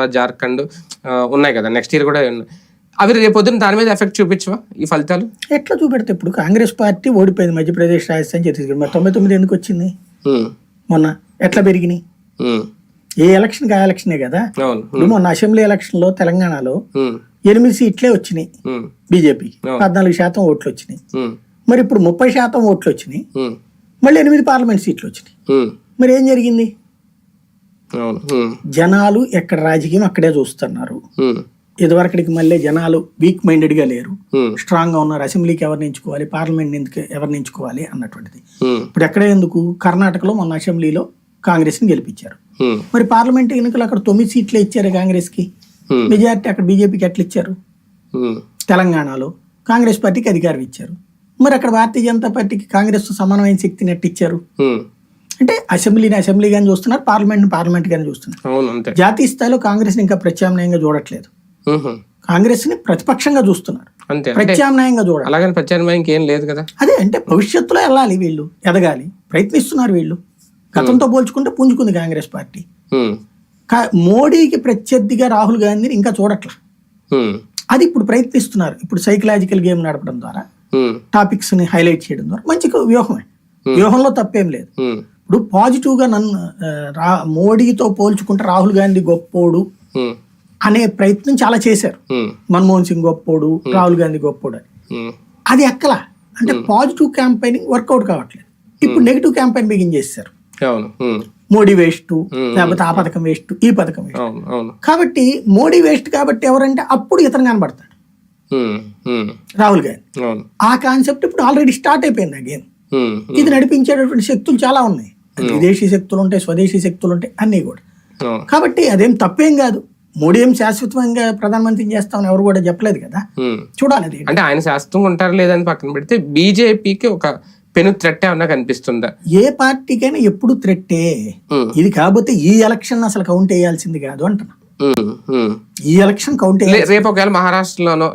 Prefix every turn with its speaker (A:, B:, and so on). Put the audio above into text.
A: తర్వాత జార్ఖండ్ ఉన్నాయి కదా. నెక్స్ట్ ఇయర్ కూడా అవి రేపు పొద్దున్న దాని మీద ఎఫెక్ట్ చూపించవా ఈ ఫలితాలు?
B: ఎట్లా చూపెడితే ఇప్పుడు కాంగ్రెస్ పార్టీ ఓడిపోయింది మధ్యప్రదేశ్ రాజస్థాన్ ఛత్తీస్గఢ్. మరి తొంభై తొమ్మిది ఎందుకు వచ్చింది? మొన్న ఎట్లా పెరిగినాయి? ఏ ఎలక్షన్ ఆ ఎలక్షనే కదా. మొన్న అసెంబ్లీ ఎలక్షన్లో తెలంగాణలో ఎనిమిది సీట్లే వచ్చినాయి బీజేపీకి. పద్నాలుగు శాతం ఓట్లు వచ్చినాయి. మరి ఇప్పుడు ముప్పై శాతం ఓట్లు వచ్చినాయి. మళ్ళీ ఎనిమిది పార్లమెంట్ సీట్లు వచ్చినాయి. మరి ఏం జరిగింది? జనాలు ఎక్కడ రాజకీయం అక్కడే చూస్తున్నారు. ఇదివరకటికి మళ్ళీ జనాలు వీక్ మైండెడ్గా లేరు స్ట్రాంగ్గా ఉన్నారు. అసెంబ్లీకి ఎవరిని ఎంచుకోవాలి పార్లమెంట్ ఎందుకు ఎవరిని ఎంచుకోవాలి అన్నటువంటిది ఇప్పుడు ఎక్కడ ఎందుకు? కర్ణాటకలో మొన్న అసెంబ్లీలో కాంగ్రెస్ని గెలిపించారు మరి పార్లమెంట్ ఎన్నికలు అక్కడ తొమ్మిది సీట్లే ఇచ్చారు
A: కాంగ్రెస్కి
B: మెజారిటీ అక్కడ బీజేపీకి ఎట్లా ఇచ్చారు? తెలంగాణలో కాంగ్రెస్ పార్టీకి అధికారం ఇచ్చారు. మరి అక్కడ భారతీయ జనతా పార్టీకి కాంగ్రెస్ సమానమైన శక్తిని
A: ఉమ్,
B: అంటే అసెంబ్లీని అసెంబ్లీ గాని చూస్తున్నారు పార్లమెంట్ పార్లమెంట్ గాని చూస్తున్నారు జాతీయ స్థాయిలో కాంగ్రెస్ ఇంకా ప్రత్యామ్నాయంగా చూడట్లేదు. కాంగ్రెస్ని ప్రతిపక్షంగా చూస్తున్నారు. ప్రత్యామ్నాయంగా చూడాలి
A: అలాగని ప్రత్యామ్నాయం ఇంకేం లేదు కదా?
B: అదే అంటే భవిష్యత్తులో వెళ్ళాలి వీళ్ళు ఎదగాలి. ప్రయత్నిస్తున్నారు వీళ్ళు. గతంతో పోల్చుకుంటే పుంజుకుంది కాంగ్రెస్ పార్టీ. మోడీకి ప్రత్యర్థిగా రాహుల్ గాంధీని ఇంకా చూడట్ల. అది ఇప్పుడు ప్రయత్నిస్తున్నారు. ఇప్పుడు సైకలాజికల్ గేమ్ నడపడం ద్వారా. టాపిక్స్ని హైలైట్ చేయడం ద్వారా. మంచి వ్యూహమే. వ్యూహంలో తప్పేం లేదు. ఇప్పుడు పాజిటివ్గా నన్ను రా మోడీతో పోల్చుకుంటే రాహుల్ గాంధీ గొప్పోడు అనే ప్రయత్నం చాలా చేశారు. మన్మోహన్ సింగ్ గొప్పోడు రాహుల్ గాంధీ గొప్పోడు అని. అది ఎక్కల? అంటే పాజిటివ్ క్యాంపెయినింగ్ వర్కౌట్ కావట్లేదు. ఇప్పుడు నెగిటివ్ క్యాంపెయిన్ బిగిన్ చేశారు.
A: ఉమ్,
B: మోడీ వేస్ట్ లేకపోతే ఆ పథకం వేస్ట్ ఈ పథకం వేస్ట్. కాబట్టి మోడీ వేస్ట్ కాబట్టి ఎవరంటే అప్పుడు ఇతను కనబడతాడు. రాహుల్ గాంధీ. ఆ కాన్సెప్ట్ ఇప్పుడు ఆల్రెడీ స్టార్ట్ అయిపోయింది ఆ గేమ్. ఇది నడిపించేటటువంటి శక్తులు చాలా ఉన్నాయి. విదేశీ శక్తులు ఉంటాయి స్వదేశీ శక్తులు ఉంటాయి అన్నీ కూడా. కాబట్టి అదేం తప్పేం కాదు. మోడీ ఏం శాశ్వతంగా ప్రధానమంత్రిని చేస్తామని ఎవరు కూడా చెప్పలేదు కదా.
A: ఉమ్.
B: చూడాలి అది.
A: అంటే ఆయన శాస్త్రంగా ఉంటారు లేదని పక్కన పెడితే బీజేపీకి ఒక పెను థ్రెట్ ఏమన్నా కనిపిస్తుందా?
B: ఏ పార్టీకైనా ఎప్పుడు థ్రెట్టే
A: ఉమ్,
B: ఇది కాకపోతే ఈ ఎలక్షన్ అసలు కౌంట్ వేయాల్సింది కాదు అంటున్నా.
A: ఉమ్.
B: ఈ ఎలక్షన్ కౌంట్
A: రేపు ఒకవేళ మహారాష్ట్రలోనో